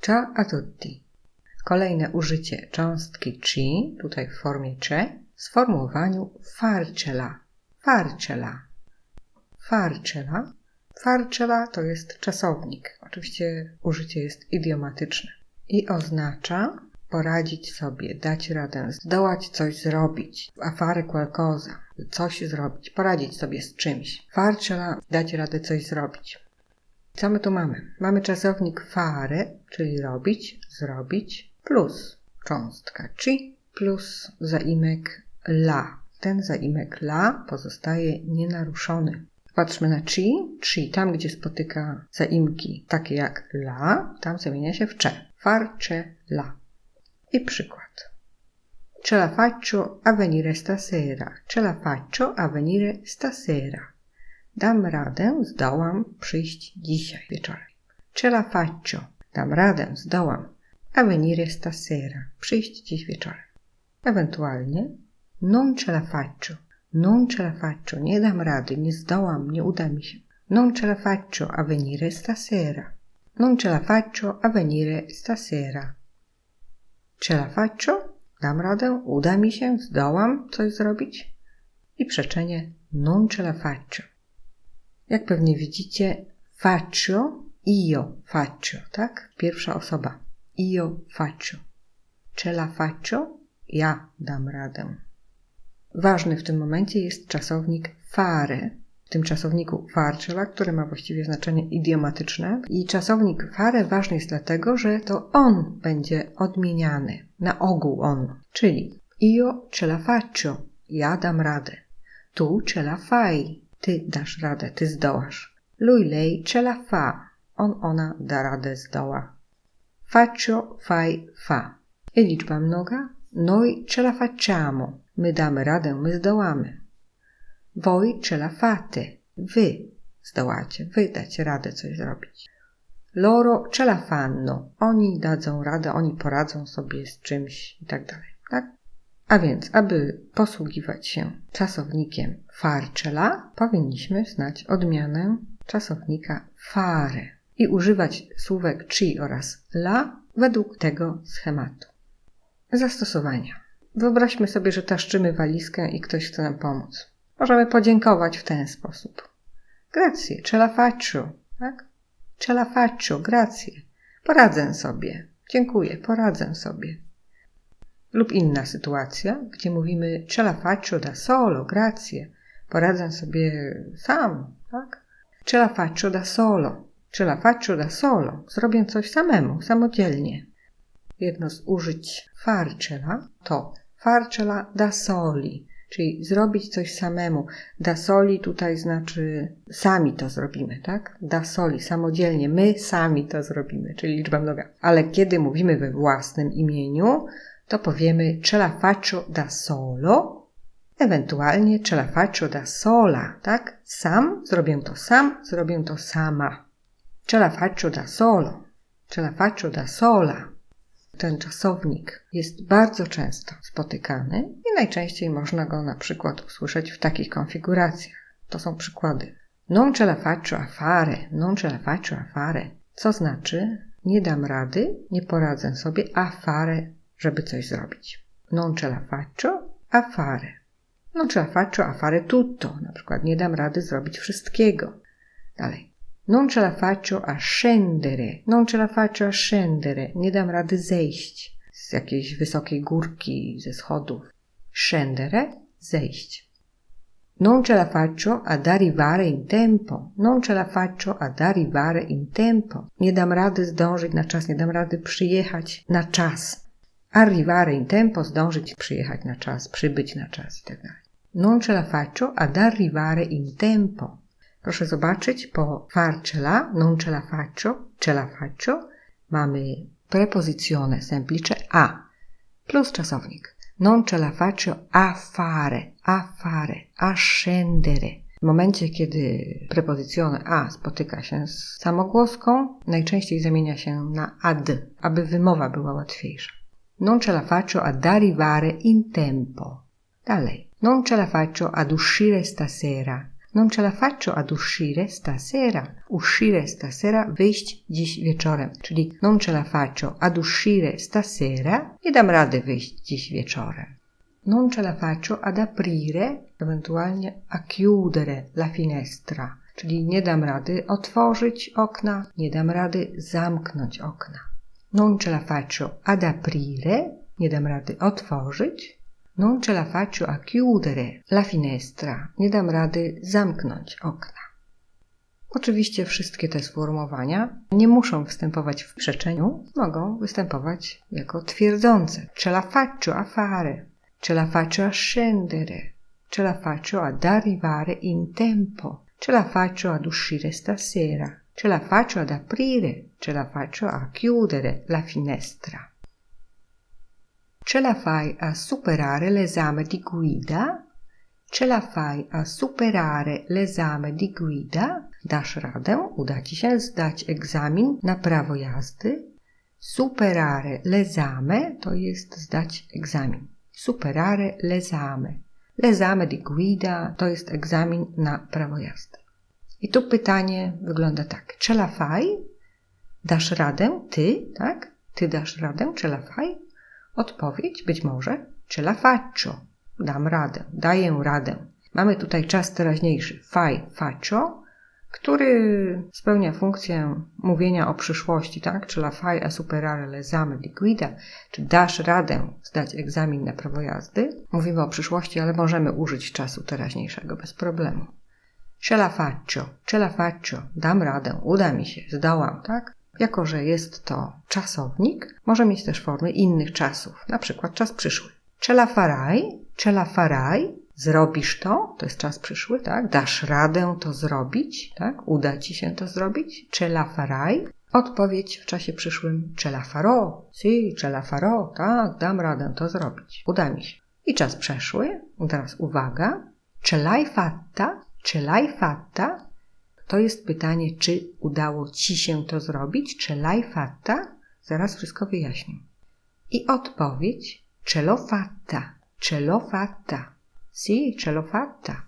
Ciao a tutti. Kolejne użycie cząstki ci, tutaj w formie cze, w sformułowaniu farcela. Farcela. Farcela. Farcela to jest czasownik. Oczywiście użycie jest idiomatyczne. I oznacza poradzić sobie, dać radę, zdołać coś zrobić. Afary qualcosa. Coś zrobić, poradzić sobie z czymś. Farcela, dać radę coś zrobić. Co my tu mamy? Mamy czasownik fare, czyli robić, zrobić, plus cząstka ci, plus zaimek la. Ten zaimek la pozostaje nienaruszony. Patrzmy na ci. Ci, tam gdzie spotyka zaimki takie jak la, tam zamienia się w cze. Farcze la. I przykład. Ce la faccio a venire stasera. Ce la faccio a venire stasera. Dam radę, zdołam przyjść dzisiaj wieczorem. Ce la faccio. Dam radę, zdołam. A venire stasera. Przyjść dziś wieczorem. Ewentualnie non ce la faccio. Non ce la faccio. Nie dam rady, nie zdołam, nie uda mi się. Non ce la faccio a venire stasera. Non ce la faccio a venire stasera. Ce la faccio? Dam radę, uda mi się, zdołam coś zrobić? I przeczenie non ce la faccio. Jak pewnie widzicie, faccio, io faccio, tak? Pierwsza osoba. Io faccio. Ce la faccio? Ja dam radę. Ważny w tym momencie jest czasownik fare, w tym czasowniku farcela, który ma właściwie znaczenie idiomatyczne. I czasownik fare ważny jest dlatego, że to on będzie odmieniany, na ogół on. Czyli io ce la faccio, ja dam radę. Tu ce la fai, ty dasz radę, ty zdołasz. Lui, lei ce la fa, on, ona da radę, zdoła. Faccio, fai, fa. I liczba mnoga? Noi ce la facciamo, my damy radę, my zdołamy. Voi ce la fate, wy zdołacie, wy dacie radę coś zrobić. Loro ce la fanno, oni dadzą radę, oni poradzą sobie z czymś i tak dalej, tak? A więc, aby posługiwać się czasownikiem farcela, powinniśmy znać odmianę czasownika fare i używać słówek ci oraz la według tego schematu. Zastosowania. Wyobraźmy sobie, że taszczymy walizkę i ktoś chce nam pomóc. Możemy podziękować w ten sposób. Grazie, ce la faccio, tak? Ce la faccio, grazie. Poradzę sobie. Dziękuję, poradzę sobie. Lub inna sytuacja, gdzie mówimy ce la faccio da solo, grazie. Poradzę sobie sam, tak? Ce la faccio da solo. Ce la faccio da solo. Zrobię coś samemu, samodzielnie. Jedno z użyć farcela to farcela da soli, czyli zrobić coś samemu. Da soli tutaj znaczy sami to zrobimy, tak? Da soli, samodzielnie, my sami to zrobimy, czyli liczba mnoga. Ale kiedy mówimy we własnym imieniu, to powiemy ce la faccio da solo, ewentualnie ce la faccio da sola, tak? Sam, zrobię to sam, zrobię to sama. Ce la faccio da solo, ce la faccio da sola. Ten czasownik jest bardzo często spotykany i najczęściej można go na przykład usłyszeć w takich konfiguracjach. To są przykłady. Non ce la faccio a fare, non ce la faccio a fare. Co znaczy nie dam rady, nie poradzę sobie a fare, żeby coś zrobić. Non ce la faccio a fare. Non ce la faccio a fare tutto. Na przykład nie dam rady zrobić wszystkiego. Dalej. Non ce la faccio a scendere. Non ce la faccio a scendere. Nie dam rady zejść z jakiejś wysokiej górki, ze schodów. Scendere, zejść. Non ce la faccio ad arrivare in tempo. Non ce la faccio ad arrivare in tempo. Nie dam rady zdążyć na czas, nie dam rady przyjechać na czas. Arrivare in tempo, zdążyć, przyjechać na czas, przybyć na czas itd. Non ce la faccio ad arrivare in tempo. Proszę zobaczyć, po farcela, non ce la faccio, ce la faccio, mamy prepozycjone semplice a plus czasownik. Non ce la faccio a fare, a fare, a scendere. W momencie, kiedy prepozycjone a spotyka się z samogłoską, najczęściej zamienia się na ad, aby wymowa była łatwiejsza. Non ce la faccio ad arrivare in tempo. Dalej. Non ce la faccio ad uscire stasera. Non ce la faccio ad uscire stasera. Uscire stasera, wyjść dziś wieczorem. Czyli non ce la faccio ad uscire stasera. Nie dam rady wyjść dziś wieczorem. Non ce la faccio ad aprire, ewentualnie a chiudere la finestra. Czyli nie dam rady otworzyć okna, nie dam rady zamknąć okna. Non ce la faccio ad aprire, nie dam rady otworzyć. Non ce la faccio a chiudere la finestra, nie dam rady zamknąć okna. Oczywiście wszystkie te sformułowania nie muszą występować w przeczeniu, mogą występować jako twierdzące. Ce la faccio a fare, ce la faccio a scendere, ce la faccio ad arrivare in tempo, ce la faccio ad uscire stasera, ce la faccio ad aprire, ce la faccio a chiudere la finestra. Ce la fai a superare l'esame di guida? Ce la fai a superare l'esame di guida? Dasz radę, uda ci się zdać egzamin na prawo jazdy. Superare l'esame to jest zdać egzamin. Superare l'esame. L'esame di guida to jest egzamin na prawo jazdy. I tu pytanie wygląda tak. Ce la fai? Dasz radę? Ty, tak? Ty dasz radę? Ce la fai? Odpowiedź być może ce la faccio. Dam radę, daję radę. Mamy tutaj czas teraźniejszy fai, faccio, który spełnia funkcję mówienia o przyszłości, tak? Czy la fai a superare l'esame di guida, czy dasz radę zdać egzamin na prawo jazdy. Mówimy o przyszłości, ale możemy użyć czasu teraźniejszego bez problemu. Ce la faccio, ce la faccio, dam radę, uda mi się, zdołam, tak? Jako, że jest to czasownik, może mieć też formy innych czasów, na przykład czas przyszły. Ce la farai, ce la farai, zrobisz to, to jest czas przyszły, tak? Dasz radę to zrobić, tak? Uda ci się to zrobić. Ce la farai. Odpowiedź w czasie przyszłym ce la farò. Si, ce la farò, tak, dam radę to zrobić. Uda mi się. I czas przeszły. Teraz uwaga. Ce l'hai fatta? Ce l'hai fatta? To jest pytanie, czy udało ci się to zrobić? Ce l'hai fatta? Zaraz wszystko wyjaśnię. I odpowiedź ce l'ho fatta. Ce l'ho fatta. Si, ce l'ho fatta.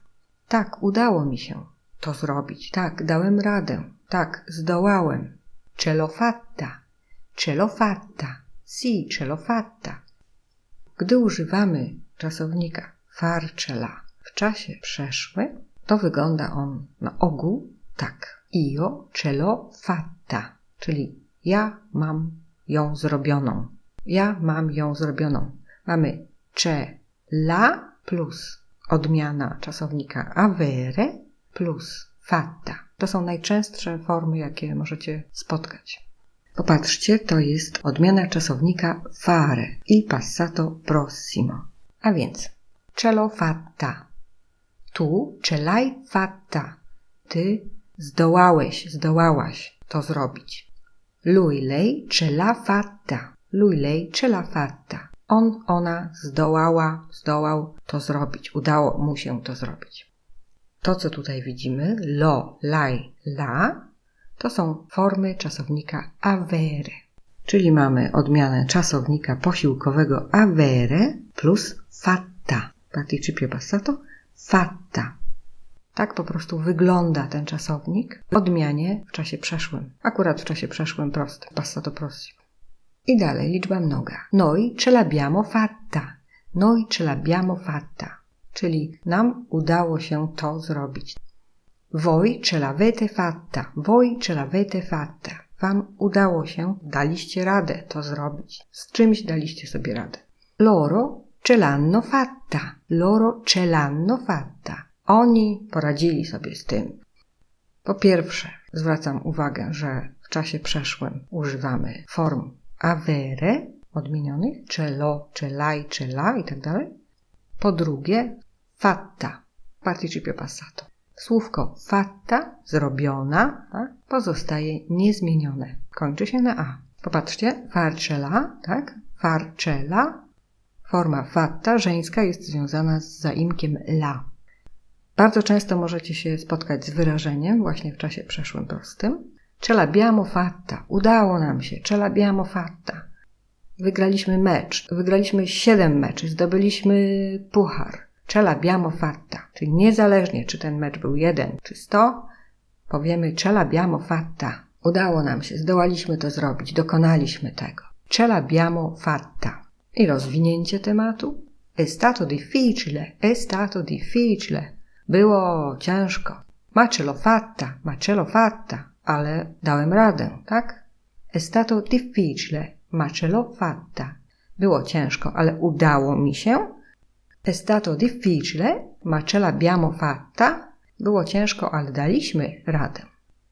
Tak, udało mi się to zrobić. Tak, dałem radę. Tak, zdołałem. Ce l'ho fatta. Ce l'ho fatta. Si, ce l'ho fatta. Gdy używamy czasownika farcela w czasie przeszłym, to wygląda on na ogół tak. Io ce l'ho fatta, czyli ja mam ją zrobioną. Ja mam ją zrobioną. Mamy ce la plus odmiana czasownika avere plus fatta. To są najczęstsze formy, jakie możecie spotkać. Popatrzcie, to jest odmiana czasownika fare, il passato prossimo. A więc ce l'ho fatta. Tu ce l'hai fatta. Ty zdołałeś, zdołałaś to zrobić. Lui, lei ce fatta. Lui, lei ce fatta. On, ona zdołała, zdołał to zrobić. Udało mu się to zrobić. To, co tutaj widzimy, lo, laj, la, to są formy czasownika avere. Czyli mamy odmianę czasownika posiłkowego avere plus fatta. Participio passato fatta. Tak po prostu wygląda ten czasownik w odmianie w czasie przeszłym. Akurat w czasie przeszłym prosty, passato prossimo. I dalej liczba mnoga. Noi ce l'abbiamo fatta. Noi ce l'abbiamo fatta. Czyli nam udało się to zrobić. Voi ce l'avete fatta. Voi ce l'avete fatta. Wam udało się, daliście radę to zrobić. Z czymś daliście sobie radę. Loro ce l'hanno fatta. Loro ce l'hanno fatta. Oni poradzili sobie z tym. Po pierwsze, zwracam uwagę, że w czasie przeszłym używamy form avere odmienionych, cello, celai, cela i tak dalej. Po drugie, fatta, participio passato. Słówko fatta, zrobiona, tak, pozostaje niezmienione. Kończy się na a. Popatrzcie, farcela, tak, farcela. Forma fatta żeńska jest związana z zaimkiem la. Bardzo często możecie się spotkać z wyrażeniem właśnie w czasie przeszłym prostym. Ce l'abbiamo fatta. Udało nam się. Ce l'abbiamo fatta. Wygraliśmy mecz. Wygraliśmy 7 meczy. Zdobyliśmy puchar. Ce l'abbiamo fatta. Czyli niezależnie, czy ten mecz był jeden, czy sto, powiemy ce l'abbiamo fatta. Udało nam się, zdołaliśmy to zrobić, dokonaliśmy tego. Ce l'abbiamo fatta. I rozwinięcie tematu. È stato difficile, è stato difficile. Było ciężko. Ma ce l'ho fatta, ma ce l'ho fatta. Ale dałem radę, tak? È stato difficile, ma ce l'ho fatta. Było ciężko, ale udało mi się. È stato difficile, ma ce l'abbiamo fatta. Było ciężko, ale daliśmy radę.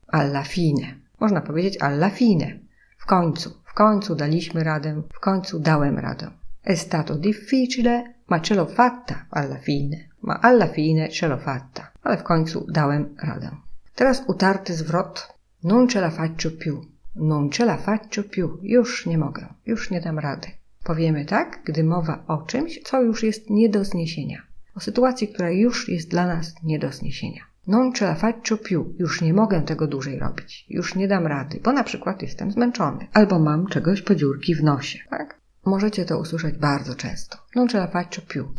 Alla fine. Można powiedzieć alla fine. W końcu, końcu daliśmy radę, w końcu dałem radę. È stato difficile, ma ce l'ho fatta alla fine. Ma alla fine ce l'ho fatta. Ale w końcu dałem radę. Teraz utarty zwrot. Non ce la faccio più. Non ce la faccio più. Już nie mogę. Już nie dam rady. Powiemy tak, gdy mowa o czymś, co już jest nie do zniesienia. O sytuacji, która już jest dla nas nie do zniesienia. Non ce la faccio più. Już nie mogę tego dłużej robić. Już nie dam rady, bo na przykład jestem zmęczony. Albo mam czegoś po dziurki w nosie. Tak? Możecie to usłyszeć bardzo często. Non ce la faccio più.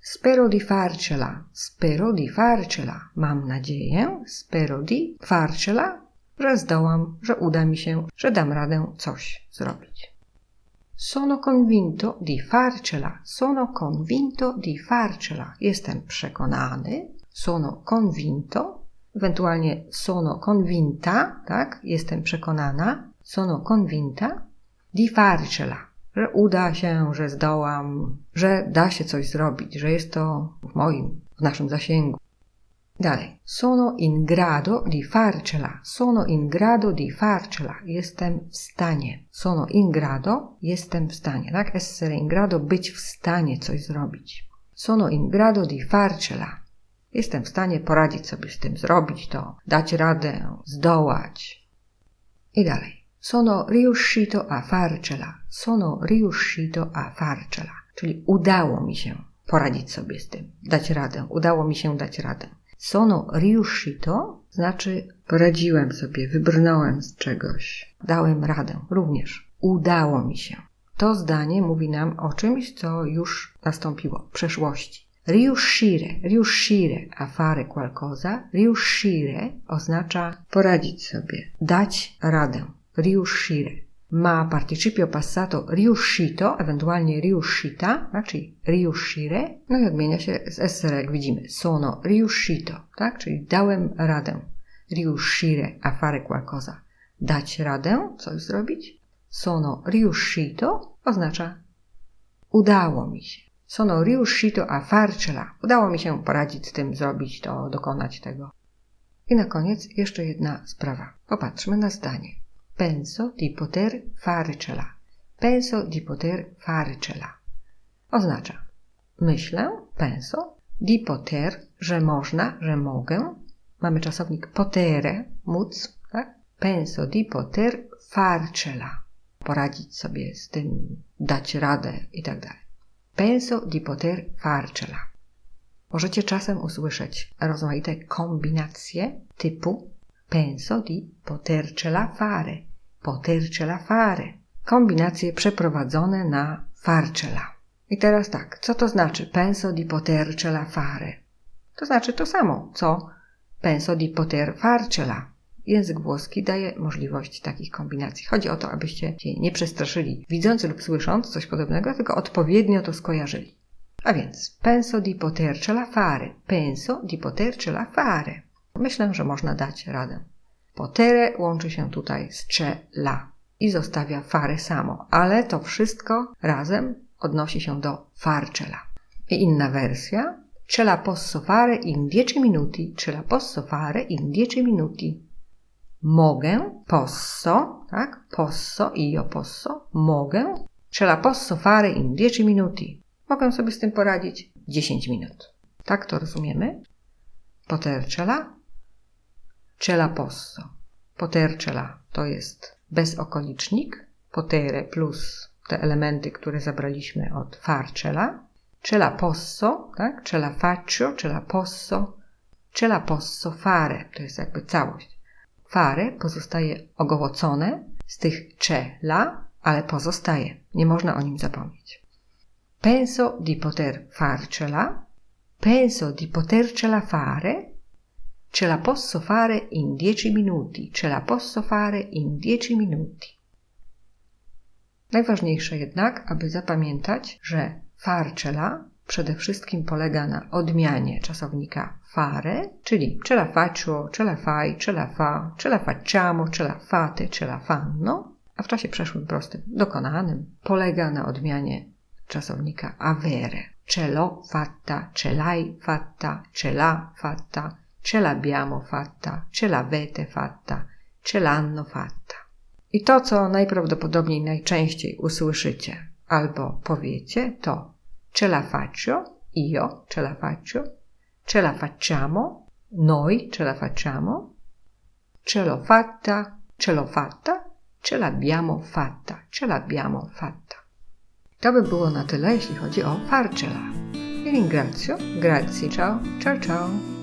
Spero di farcela. Spero di farcela. Mam nadzieję. Spero di farcela, że zdołam, że uda mi się, że dam radę coś zrobić. Sono convinto di farcela. Sono convinto di farcela. Jestem przekonany. Sono convinto. Ewentualnie sono convinta, tak? Jestem przekonana. Sono convinta di farcela. Że uda się, że zdołam, że da się coś zrobić, że jest to w moim, w naszym zasięgu. Dalej. Sono in grado di farcela. Sono in grado di farcela. Jestem w stanie. Sono in grado. Jestem w stanie. Tak? Essere in grado. Być w stanie coś zrobić. Sono in grado di farcela. Jestem w stanie poradzić sobie z tym, zrobić to, dać radę, zdołać. I dalej. Sono riuscito a farcela. Sono riuscito a farcela. Czyli udało mi się poradzić sobie z tym, dać radę. Udało mi się dać radę. Sono riuscito znaczy poradziłem sobie, wybrnąłem z czegoś, dałem radę. Również udało mi się. To zdanie mówi nam o czymś, co już nastąpiło w przeszłości. Riuscire, riuscire a fare qualcosa. Riuscire oznacza poradzić sobie, dać radę. Riuscire ma participio passato riuscito, ewentualnie riuscita, czyli riuscire, no i odmienia się z essere, jak widzimy. Sono riuscito, tak, czyli dałem radę. Riuscire a fare qualcosa. Dać radę, coś zrobić. Sono riuscito oznacza udało mi się. Sono riuscito a farcela. Udało mi się poradzić z tym, zrobić to, dokonać tego. I na koniec jeszcze jedna sprawa. Popatrzmy na zdanie. Penso di poter farcela. Penso di poter farcela. Oznacza myślę, penso, di poter, że można, że mogę. Mamy czasownik potere, móc, tak? Penso di poter farcela. Poradzić sobie z tym, dać radę i tak dalej. Penso di poter farcela. Możecie czasem usłyszeć rozmaite kombinacje typu penso di potercela fare, potercela fare. Kombinacje przeprowadzone na farcela. I teraz tak, co to znaczy penso di potercela fare? To znaczy to samo, co penso di poter farcela. Język włoski daje możliwość takich kombinacji. Chodzi o to, abyście się nie przestraszyli, widząc lub słysząc coś podobnego, tylko odpowiednio to skojarzyli. A więc penso di potercela fare, penso di potercela fare. Myślę, że można dać radę. Potere łączy się tutaj z cze la i zostawia fare samo, ale to wszystko razem odnosi się do farcela. I inna wersja. Ce la posso fare in 10 minuti, ce la posso fare in 10 minuti. Mogę, posso, tak? Posso, io posso, mogę. Ce la posso fare in 10 minuti. Mogę sobie z tym poradzić 10 minut. Tak to rozumiemy? Potercela ce la posso. Potercela to jest bezokolicznik, potere plus te elementy, które zabraliśmy od farcela. Ce la posso, tak? Ce la faccio, ce la posso, ce la posso fare. To jest jakby całość. Fare pozostaje ogołocone z tych ce, la, ale pozostaje. Nie można o nim zapomnieć. Penso di poter farcela. penso di potercela fare. Ce la posso fare in dieci minuti. Ce la posso fare in dieci minuti. Najważniejsze jednak, aby zapamiętać, że farcela przede wszystkim polega na odmianie czasownika fare, czyli ce la faccio, ce la fai, ce la fa, ce la facciamo, ce la fate, ce la fanno, a w czasie przeszłym prostym, dokonanym, polega na odmianie czasownika avere. Ce l'ho fatta, ce l'hai fatta, ce l'ha fatta, ce l'abbiamo fatta, ce l'avete fatta, ce l'hanno fatta. I to, co najprawdopodobniej najczęściej usłyszycie albo powiecie, to ce la faccio, io ce la faccio, ce la facciamo, noi ce la facciamo, ce l'ho fatta, ce l'ho fatta, ce l'abbiamo fatta, ce l'abbiamo fatta. To by było na tyle, jeśli chodzi o farcela. Vi ringrazio, grazie, ciao, ciao ciao.